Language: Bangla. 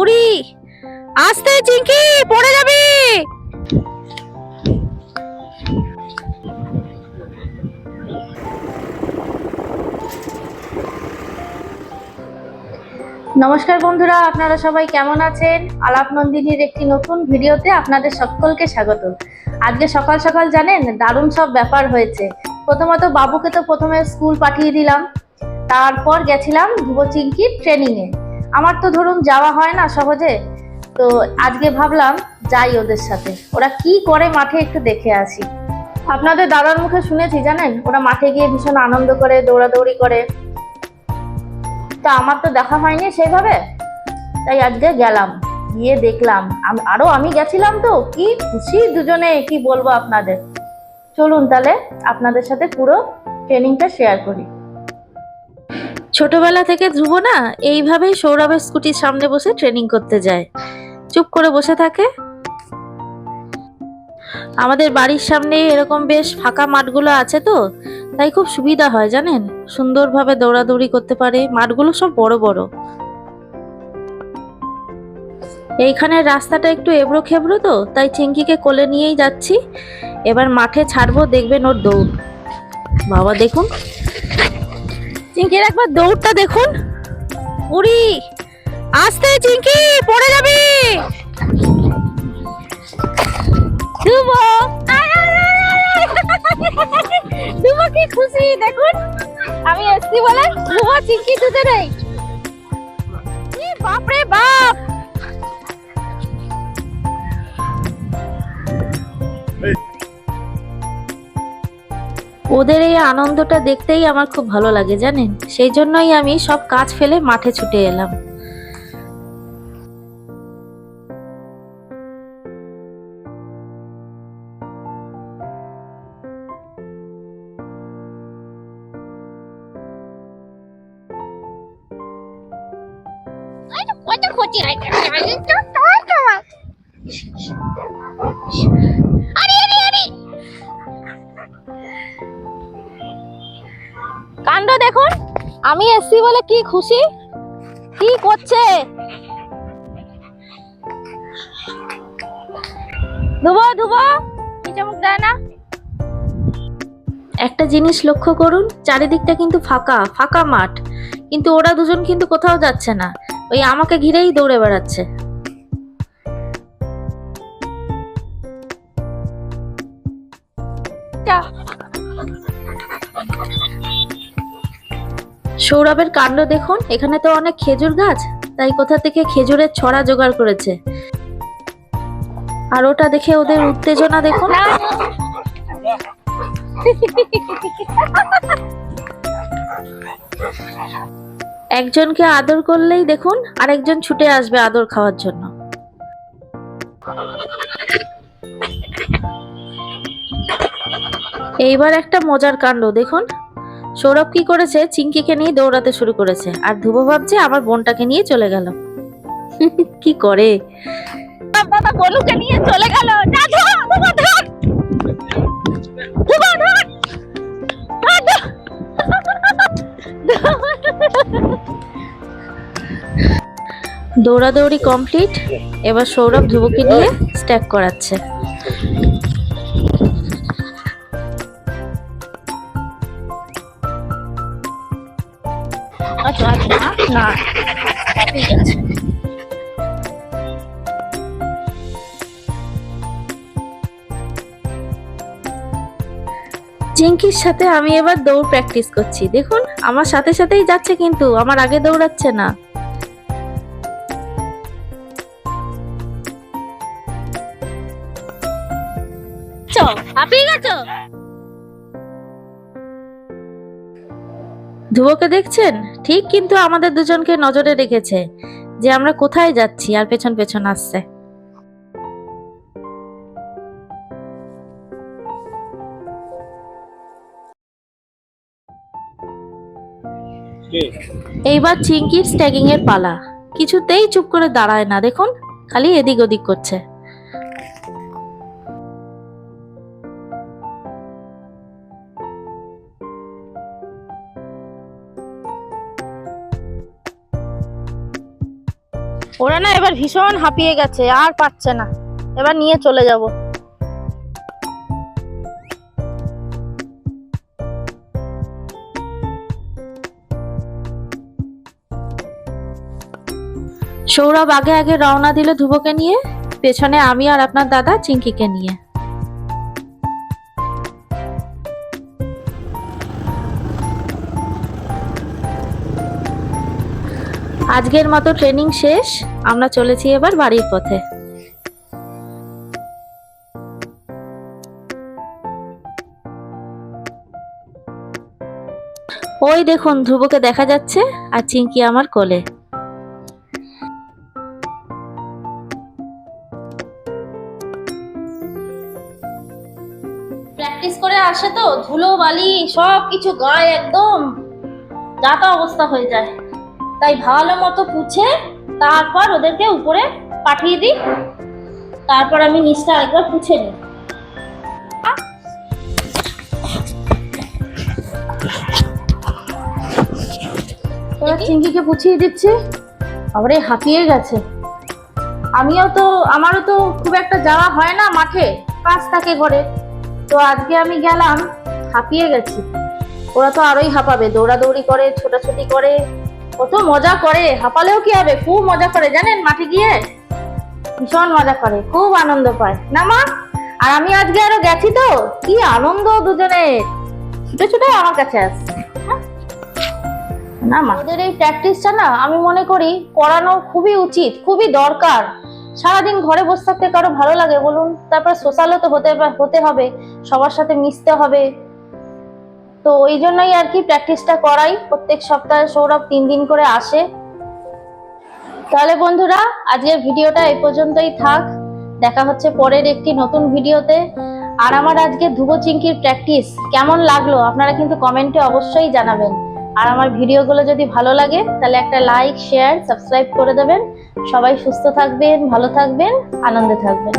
উড়ি আস্তে চিঙ্কি পড়ে যাবি। নমস্কার বন্ধুরা, আপনারা সবাই কেমন আছেন? আলাপ নন্দিনীর একটি নতুন ভিডিওতে আপনাদের সকলকে স্বাগত। আজকে সকাল সকাল জানেন, দারুণ সব ব্যাপার হয়েছে। প্রথমত বাবুকে তো প্রথমে স্কুল পাঠিয়ে দিলাম। তারপর গেছিলাম ধ্রুব চিঙ্কির ট্রেনিংয়ে আমার তো ধরুন যাওয়া হয় না সহজে, তো আজকে ভাবলাম যাই ওদের সাথে। ওরা কি করে মাঠে একটু দেখে আসি। আপনাদের দাদার মুখে শুনেছি জানেন? ওরা মাঠে গিয়ে ভীষণ আনন্দ করে, দৌড়াদৌড়ি করে। তা আমার তো দেখা হয়নি সেভাবে। তাই আজকে গেলাম, গিয়ে দেখলাম। আম- আরও আমি গেছিলাম তো, কি খুশি দুজনে, কি বলব আপনাদের? চলুন তাহলে আপনাদের সাথে পুরো ট্রেনিংটা শেয়ার করি। ছোটবেলা থেকে ধ্রুব না এইভাবেই সৌরভের স্কুটির সামনে বসে ট্রেনিং করতে যায়। চুপ করে বসে থাকে। আমাদের বাড়ির সামনে এরকম বেশ ফাঁকা মাঠগুলো আছে তো, তাই খুব সুবিধা হয়, জানেন? সুন্দরভাবে দৌড়াদৌড়ি করতে পারে, মাঠগুলো সব বড় বড়। এইখানের রাস্তাটা একটু এবড়ো খেবড়ো তো, তাই চিঙ্কিকে কোলে নিয়েই যাচ্ছি। এবার মাঠে ছাড়বো, দেখবেন ওর দৌড়। বাবা, দেখুন। চিঙ্কির একবার দৌড়টা দেখুন। উড়ি আস্তে চিঙ্কি পড়ে যাবি। ধ্রুব। ধ্রুব কি খুশি, দেখুন। আমি এসছি বলে ধ্রুব চিঙ্কি দুজনেই বাপরে বাপ! ওদের এই আনন্দটা দেখতেই আমার খুব ভালো লাগে জানেন সেই জন্যই আমি সব কাজ ফেলে মাঠে ছুটে এলাম হয় আরে তো তোর দেখুন, আমি এসছি বলে কি খুশি? কি করছে? ধুবো ধুবো। দেয় না? একটা জিনিস লক্ষ্য করুন, চারিদিকটা কিন্তু ফাঁকা ফাঁকা মাঠ। কিন্তু ওরা দুজন কিন্তু কোথাও যাচ্ছে না। ওই আমাকে ঘিরেই দৌড়ে বেড়াচ্ছে। সৌরভের কাণ্ড দেখুন, এখানে তো অনেক খেজুর গাছ, তাই কোথা থেকে খেজুরের ছড়া জোগাড় করেছে? আর ওটা দেখে ওদের উত্তেজনা দেখুন। একজনকে আদর করলেই দেখুন, আরেকজন ছুটে আসবে আদর খাওয়ার জন্য। এইবার একটা মজার কাণ্ড দেখুন। সৌরভ কি করেছে? চিঙ্কিকে নিয়ে দৌড়াতে শুরু করেছে। আর ধ্রুব ভাবছে আমার বোনটাকে নিয়ে চলে গেল। কি করে? দাদা গোলুকে নিয়ে চলে গেল। দৌড়াদৌড়ি কমপ্লিট। এবার সৌরভ ধ্রুবকে নিয়ে স্ট্যাক করাচ্ছে। আচ্ছা না ঠিক আছে চিঙ্কির সাথে আমি এবার দৌড় প্র্যাকটিস করছি। দেখুন, আমার সাথে সাথেই যাচ্ছে কিন্তু, আমার আগে দৌড়াচ্ছে না। চো হাঁপিয়ে গেছো? ধ্রুবকে দেখছেন? ঠিক কিন্তু আমাদের দুজনকে নজরে রেখেছে যে আমরা কোথায় যাচ্ছি আর পেছন পেছন আসছে। এইবার চিঙ্কির স্ট্যাগিং এর পালা। কিছুতেই চুপ করে দাঁড়ায় না, দেখুন, খালি এদিক ওদিক করছে। ওরা না এবার ভীষণ হাঁপিয়ে গেছে, আর পাচ্ছে না। এবার নিয়ে চলে যাব। সৌরভ আগে আগে রওনা দিল ধুবোকে নিয়ে, পেছনে আমি আর আপনার দাদা চিঙ্কিকে নিয়ে। আজকের মতো ট্রেনিং শেষ। আমরা চলেছি এবার বাড়ির পথে। ওই দেখুন, ধ্রুবকে দেখা যাচ্ছে আর চিঙ্কি আমার কোলে। প্র্যাকটিস করে আসে তো, ধুলো, বালি সব কিছু গায়ে একদম যাতা অবস্থা হয়ে যায়। তাই ভালো মতো পুছে তারপর ওদেরকে উপরে পাঠিয়ে দিই। তারপর আমি নিচটা একবার পুছে নিই। চিংকিকে পুছিয়ে দিচ্ছি। আবারে হাঁপিয়ে গেছে। আমিও তো, আমারও তো খুব একটা যাওয়া হয় না মাঠে, কাজ থাকে ঘরে। তো আজকে আমি গেলাম, হাঁপিয়ে গেছি। ওরা তো আরোই হাঁপাবে, দৌড়াদৌড়ি করে, ছোটাছুটি করে। কত মজা করে, হাঁপালেও কি হবে? খুব মজা করে, জানেন মাঠে গিয়ে? ভীষণ মজা করে, খুব আনন্দ পায়। না মা? আর আমি আজকে আরও গেছি তো, কি আনন্দ দুজনে। ছুটে ছুটে আমার কাছে আসছে হ্যাঁ? না মা, ওদের এই প্র্যাকটিসটা না আমি মনে করি করানো খুবই উচিত, খুবই দরকার। সারাদিন ঘরে বসে থাকতে কারও ভালো লাগে, বলুন। তারপর সোশ্যালও তো হতে হতে হবে, সবার সাথে মিশতে হবে। তো ওই জন্যই আর কি প্র্যাকটিসটা করাই। প্রত্যেক সপ্তাহে সৌরভ তিন দিন করে আসে। তাহলে বন্ধুরা, আজকের ভিডিওটা এই পর্যন্তই থাক। দেখা হচ্ছে পরের একটি নতুন ভিডিওতে। আর আমার আজকে ধুবো চিংকির প্র্যাকটিস কেমন লাগল আপনারা কিন্তু কমেন্টে অবশ্যই জানাবেন। আর আমার ভিডিওগুলো যদি ভালো লাগে, তাহলে একটা লাইক শেয়ার সাবস্ক্রাইব করে দেবেন। সবাই সুস্থ থাকবেন, ভালো থাকবেন, আনন্দে থাকবেন।